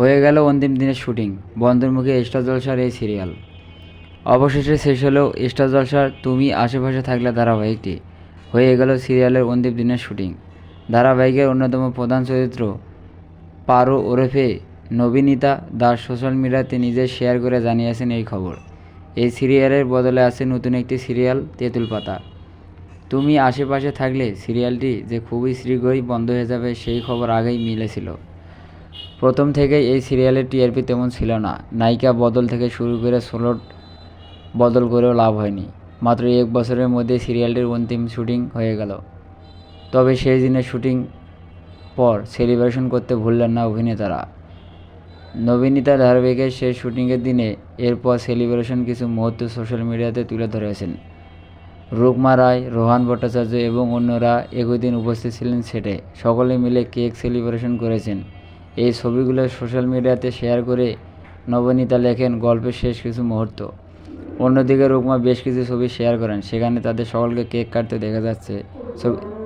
হয়ে গেল অন্তিম দিনের শুটিং। বন্ধের মুখে স্টার জলসার এই সিরিয়াল। অবশেষে শেষ হলো স্টার জলসার তুমি আশেপাশে থাকলে ধারাবাহিকটি। হয়ে গেল সিরিয়ালের অন্তিম দিনের শুটিং। ধারাবাহিকের অন্যতম প্রধান চরিত্র পারো ওরফে নবীনিতা দাস সোশ্যাল মিডিয়াতে নিজে শেয়ার করে জানিয়েছেন এই খবর। এই সিরিয়ালের বদলে আছে নতুন একটি সিরিয়াল, তেঁতুল পাতা। তুমি আশেপাশে থাকলে সিরিয়ালটি যে খুবই শীঘ্রই বন্ধ হয়ে যাবে, সেই খবর আগেই মিলেছিল। প্রথম থেকেই এই সিরিয়ালের টিআরপি তেমন ছিল না। নায়িকা বদল থেকে শুরু করে সোলোট বদল করেও লাভ হয়নি। মাত্র এক বছরের মধ্যে সিরিয়ালটির অন্তিম শুটিং হয়ে গেল। তবে সেই দিনের শুটিং পর সেলিব্রেশন করতে ভুললেন না অভিনেতারা। নবীনিতা ধারাবাহিকের শেষ শুটিংয়ের দিনে এরপর সেলিব্রেশন কিছু মুহূর্ত সোশ্যাল মিডিয়াতে তুলে ধরেছেন। রুকমা রায়, রোহান ভট্টাচার্য এবং অন্যরা একই দিন উপস্থিত ছিলেন সেটে। সকলে মিলে কেক সেলিব্রেশন করেছেন। এই ছবিগুলো সোশ্যাল মিডিয়াতে শেয়ার করে নবনীতা লেখেন গল্পের শেষ কিছু মুহূর্ত। অন্যদিকে রুকমা বেশ কিছু ছবি শেয়ার করেন, সেখানে তাদের সকলকে কেক কাটতে দেখা যাচ্ছে। ছবি